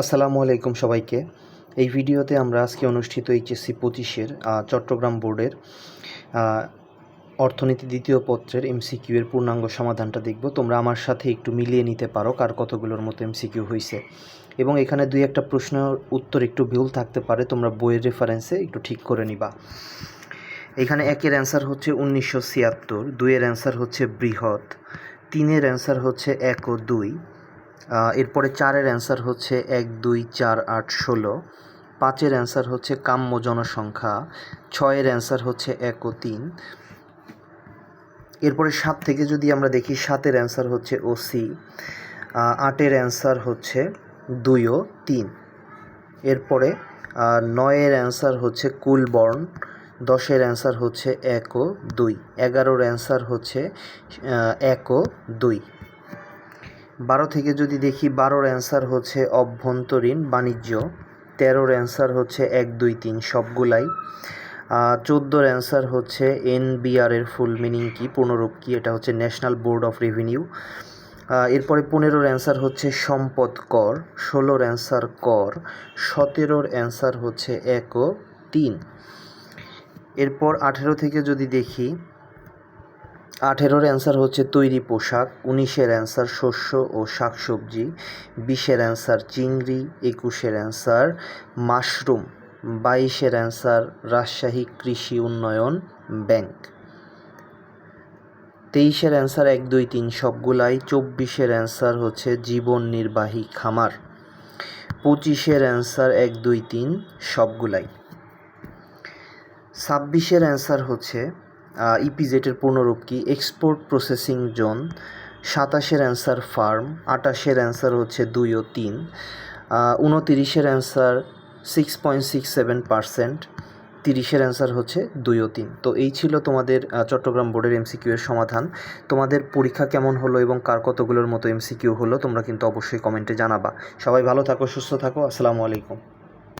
আসসালামু আলাইকুম সবাইকে। এই ভিডিওতে আমরা আজকে অনুষ্ঠিত এইচএসসি পঁচিশের চট্টগ্রাম বোর্ডের অর্থনীতি দ্বিতীয় পত্রের এমসিকিউ এর পূর্ণাঙ্গ সমাধানটা দেখব। তোমরা আমার সাথে একটু মিলিয়ে নিতে পারো কার কতগুলোর মতো এমসিকিউ হয়েছে এবং এখানে দুই একটা প্রশ্নের উত্তর একটু ভুল থাকতে পারে, তোমরা বইয়ের রেফারেন্সে একটু ঠিক করে নিবা। এখানে একের অ্যান্সার হচ্ছে উনিশশো ছিয়াত্তর, দুইয়ের অ্যান্সার হচ্ছে বৃহৎ, তিনের অ্যান্সার হচ্ছে এক ও দুই এরপরে চারের অ্যান্সার হচ্ছে এক, দুই, চার, আট, ষোলো। পাঁচের অ্যান্সার হচ্ছে কাম্য জনসংখ্যা। ছয়ের অ্যান্সার হচ্ছে এক ও তিন। এরপরে সাত থেকে যদি আমরা দেখি, সাতের অ্যান্সার হচ্ছে ও সি। আটের অ্যান্সার হচ্ছে দুই ও তিন। এরপরে নয়ের অ্যান্সার হচ্ছে কুলবর্ণ। দশের অ্যান্সার হচ্ছে এক ও দুই। এগারোর অ্যান্সার হচ্ছে এক ও দুই। বারো থেকে যদি দেখি বারোর অ্যান্সার হচ্ছে অভ্যন্তরীণ বাণিজ্য, তেরোর অ্যান্সার হচ্ছে এক, দুই, তিন সবগুলাই চোদ্দোর অ্যান্সার হচ্ছে এনবিআর এর ফুল মিনিং কি পূর্ণরূপ কি, এটা হচ্ছে ন্যাশনাল বোর্ড অফ রেভিনিউ। এরপরে পনেরোর অ্যান্সার হচ্ছে সম্পদ কর, ষোলোর অ্যান্সার কর, সতেরোর অ্যান্সার হচ্ছে এক ও তিন। এরপর আঠেরো থেকে যদি দেখি আঠেরোর অ্যান্সার হচ্ছে তৈরি পোশাক, উনিশের অ্যান্সার শস্য ও শাকসবজি, বিশের অ্যান্সার চিংড়ি, একুশের অ্যান্সার মাশরুম, বাইশের অ্যান্সার রাজশাহী কৃষি উন্নয়ন ব্যাংক। তেইশের অ্যান্সার এক, দুই, তিন সবগুলাই, চব্বিশের অ্যান্সার হচ্ছে জীবন নির্বাহী খামার, পঁচিশের অ্যান্সার এক, দুই, তিন সবগুলাই। ছাব্বিশের অ্যান্সার হচ্ছে ইপিজেটের পূর্ণরূপ কি? এক্সপোর্ট প্রসেসিং জোন সাতাশের অ্যান্সার ফার্ম আটাশের অ্যান্সার হচ্ছে দুই ও তিন উনতিরিশের answer six point six seven percent তিরিশের অ্যান্সার হচ্ছে দুই ও তিন। তো এই ছিল তোমাদের চট্টগ্রাম বোর্ডের এমসিকিউ এর সমাধান। তোমাদের পরীক্ষা কেমন হলো এবং কার কতগুলোর মতো এমসিকিউ হলো তোমরা কিন্তু অবশ্যই কমেন্টে জানাবা। সবাই ভালো থাকো, সুস্থ থাকো, আসসালামু আলাইকুম।